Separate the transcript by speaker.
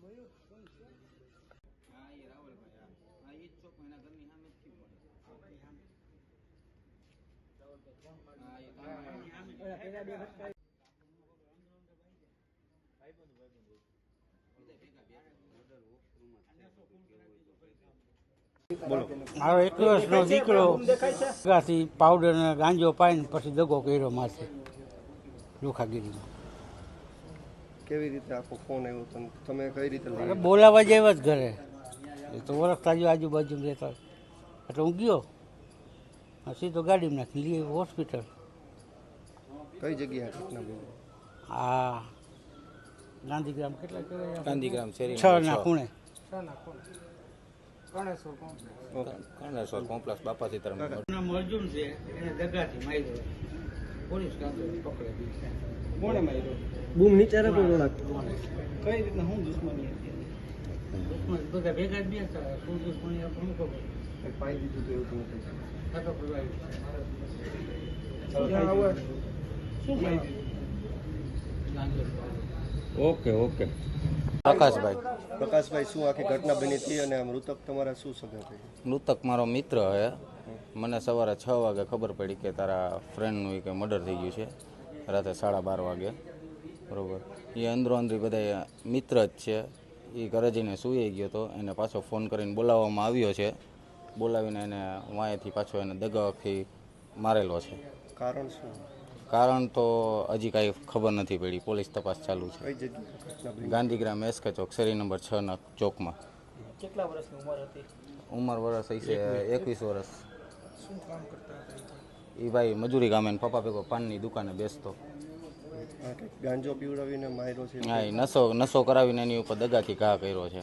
Speaker 1: હા એ રાવલભાઈ
Speaker 2: મારો એક વર્ષનો દીકરો પાવડર ગાંજો પાઈને પછી દગો કર્યો માથે લુખાગીરીમાં
Speaker 3: કેવી રીતે આખો ફોન આવ્યો તમે તમે કઈ રીતે લઈ
Speaker 2: બોલાવા જેવા જ ઘરે. એ તો ઓળખતા જ આજુબાજુ રહેતા એટલે હું ગયો. સીધો ગાડીમાં નાખી લઈ હોસ્પિટલ.
Speaker 3: કઈ જગ્યાએ ઘટના બની?
Speaker 2: હા. ગાંધીગ્રામ કેટલા કહેવાય?
Speaker 4: ગાંધીગ્રામ શેરી
Speaker 2: છ ના ખૂણે.
Speaker 4: કર્ણેશ્વર કોમ્પ્લેક્સ. બાપા સીતારામ
Speaker 2: નામ અર્જુન છે એને દગાથી મારી
Speaker 3: કોણે માર્યો? બૂમ નીચે રાખો
Speaker 2: કઈ રીતના હું દુશ્મની હતી? બધા ભેગા જ શું ખબર?
Speaker 3: પાઈ દીધું તો એવું
Speaker 4: ઓકે ઓકે. પ્રકાશભાઈ.
Speaker 3: પ્રકાશભાઈ શું આખી ઘટના બની હતી અને મૃતક તમારા શું સગા થઈ
Speaker 4: મૃતક મારો મિત્ર હે. મને સવારે છ વાગે ખબર પડી કે તારા ફ્રેન્ડનું કે મર્ડર થઈ ગયું છે. રાતે સાડા બાર વાગે. બરાબર. એ અંદરો અંદરી બધા મિત્ર જ છે. એ ઘરે જઈને સૂઈ ગયો હતો એને પાછો ફોન કરીને બોલાવવામાં આવ્યો છે. બોલાવીને એને વાંયથી પાછો એને દગાથી મારેલો છે.
Speaker 3: કારણ શું?
Speaker 4: કારણ તો હજી કાંઈ ખબર નથી પડી. પોલીસ તપાસ ચાલુ છે. ગાંધીગ્રામ એસકે ચોક શેરી નંબર છ ના ચોકમાં.
Speaker 2: કેટલા વર્ષની ઉંમર હતી?
Speaker 4: ઉંમર વર્ષ હશે એકવીસ વર્ષ. એ ભાઈ? મજૂરી કામે ને પપ્પા ભેગો પાનની દુકાને બેસતો.
Speaker 3: આ કંઈક ગાંજો પીવડાવીને માર્યો છે.
Speaker 4: હા એ નશો નશો કરાવીને એની ઉપર દગાથી ઘા કર્યો છે.